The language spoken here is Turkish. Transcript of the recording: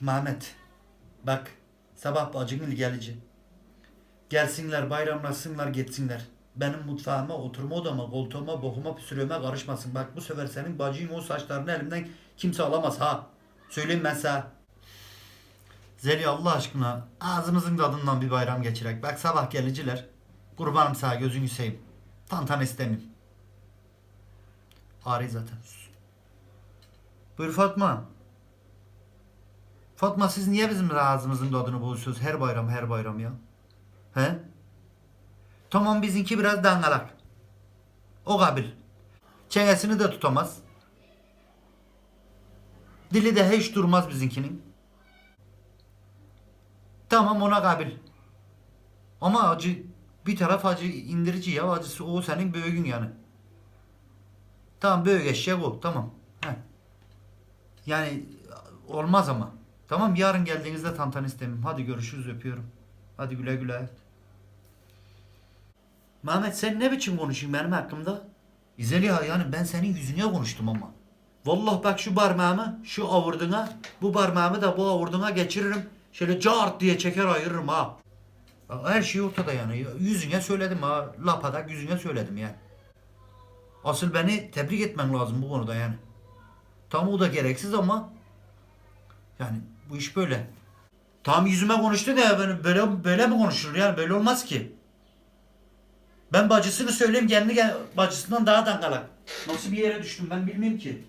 Mehmet. Bak. Sabah bacının gelici. Gelsinler bayramlaşsınlar gitsinler. Benim mutfağıma, oturma odama, koltuğuma, bokuma, püsürüğüme karışmasın. Bak bu sefer senin bacıyım o saçlarını elimden kimse alamaz ha. Söyleyeyim ben sana. Zeliha Allah aşkına ağzımızın tadından bir bayram geçirek. Bak sabah geliciler. Kurbanım sana gözünü seveyim. Tantan istemeyim. Ari zaten. Buyur Fatma. Fatma siz niye bizim ağzımızın tadını bozuyorsunuz her bayram her bayram ya? He? Tamam bizimki biraz dangalak. O kabil. Çenesini de tutamaz. Dili de hiç durmaz bizimkinin. Tamam ona kabil. Ama acı bir taraf acı indirici ya acısı o senin böğün yani. Tamam böğ eşek o tamam. Heh. Yani olmaz ama. Tamam yarın geldiğinizde tantan istemem. Hadi görüşürüz öpüyorum. Hadi güle güle. Mehmet sen ne biçim konuşuyorsun benim hakkımda? Zeliha yani ben senin yüzüne konuştum ama. Vallahi bak şu parmağımı şu avurduna bu parmağımı da bu avurduna geçiririm. Şöyle cart diye çeker ayırırım ha. Her şey ortada yani. Yüzüne söyledim ha. Lapadak yüzüne söyledim yani. Asıl beni tebrik etmen lazım bu konuda yani. Tam o da gereksiz ama yani bu iş böyle. Tam yüzüme konuştu da böyle, böyle, böyle mi konuşulur yani böyle olmaz ki. Ben bacısını söyleyeyim kendi bacısından daha dangalak. Nasıl bir yere düştüm ben bilmiyorum ki.